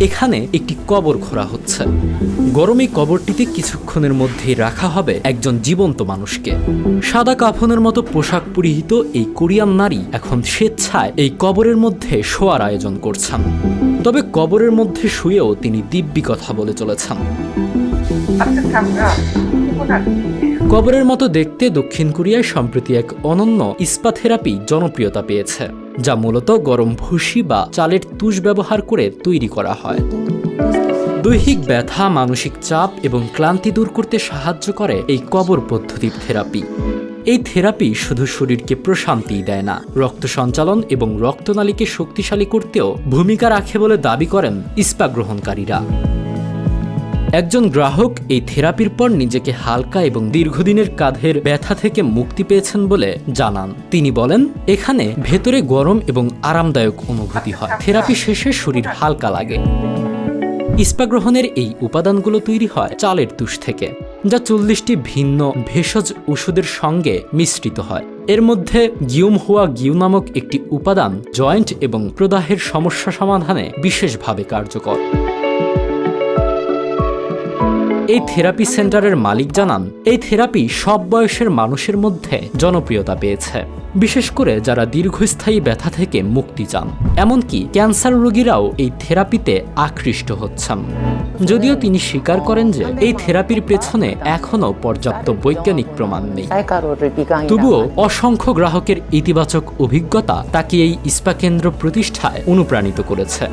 এখানে একটি কবর ঘোরা হচ্ছে। গরমে কবরটিতে কিছুক্ষণের মধ্যেই রাখা হবে একজন জীবন্ত মানুষকে। সাদা কাফনের মতো পোশাক পরিহিত এই কোরিয়ান নারী এখন স্বেচ্ছায় এই কবরের মধ্যে শোয়ার আয়োজন করছেন। তবে কবরের মধ্যে শুয়েও তিনি দিব্যি কথা বলে চলেছেন। কবরের মতো দেখতে দক্ষিণ কোরিয়ায় সম্প্রতি এক অনন্য ইস্পা থেরাপি জনপ্রিয়তা পেয়েছে, যা মূলত গরম ভুসি বা চালের তুষ ব্যবহার করে তৈরি করা হয়। দৈহিক ব্যথা, মানসিক চাপ এবং ক্লান্তি দূর করতে সাহায্য করে এই কবর পদ্ধতির থেরাপি। এই থেরাপি শুধু শরীরকে প্রশান্তি দেয় না, রক্ত সঞ্চালন এবং রক্তনালীকে শক্তিশালী করতেও ভূমিকা রাখে বলে দাবি করেন ইস্পা গ্রহণকারীরা। একজন গ্রাহক এই থেরাপির পর নিজেকে হালকা এবং দীর্ঘদিনের কাঁধের ব্যথা থেকে মুক্তি পেয়েছেন বলে জানান। তিনি বলেন, এখানে ভেতরে গরম এবং আরামদায়ক অনুভূতি হয়। থেরাপি শেষে শরীর হালকা লাগে। ইস্পা গ্রহণের এই উপাদানগুলো তৈরি হয় চালের তুষ থেকে, যা চল্লিশটি ভিন্ন ভেষজ ওষুধের সঙ্গে মিশ্রিত হয়। এর মধ্যে গিউম হুয়া গিউ নামক একটি উপাদান জয়েন্ট এবং প্রদাহের সমস্যা সমাধানে বিশেষভাবে কার্যকর। এই থেরাপি সেন্টারের মালিক জানান এই থেরাপি সব বয়সের মানুষের মধ্যে জনপ্রিয়তা পেয়েছে। বিশেষ করে যারা দীর্ঘস্থায়ী ব্যথা থেকে মুক্তি চান। এমনকি ক্যান্সার রোগীরাও এই থেরাপিতে আকৃষ্ট হচ্ছেন। যদিও তিনি স্বীকার করেন যে এই থেরাপির পেছনে এখনও পর্যাপ্ত বৈজ্ঞানিক প্রমাণ নেই। তবুও অসংখ্য গ্রাহকের ইতিবাচক অভিজ্ঞতা তাকে এই ইস্পা কেন্দ্র প্রতিষ্ঠায় অনুপ্রাণিত করেছে।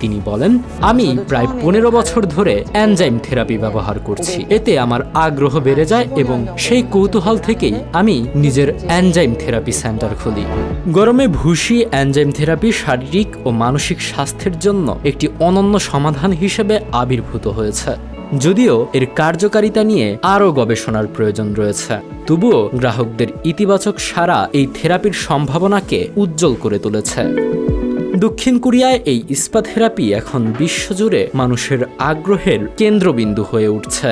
তিনি বলেন, আমি প্রায় পনেরো বছর ধরে অ্যানজাইম থেরাপি ব্যবহার করছি। এতে আমার আগ্রহ বেড়ে যায় এবং সেই কৌতূহল থেকেই আমি নিজের অ্যানজাইম থেরাপি সেন্টার খুলি। গরমে ভুসি অ্যানজাইম থেরাপি, শারীরিক ও মানসিক স্বাস্থ্যের জন্য একটি অনন্য সমাধান হিসেবে আবির্ভূত হয়েছে। যদিও এর কার্যকারিতা নিয়ে আরও গবেষণার প্রয়োজন রয়েছে। তবুও গ্রাহকদের ইতিবাচক সারা এই থেরাপির সম্ভাবনাকে উজ্জ্বল করে তুলেছে। দক্ষিণ কোরিয়ায় এই ইস্পা থেরাপি এখন বিশ্বজুড়ে মানুষের আগ্রহের কেন্দ্রবিন্দু হয়ে উঠছে।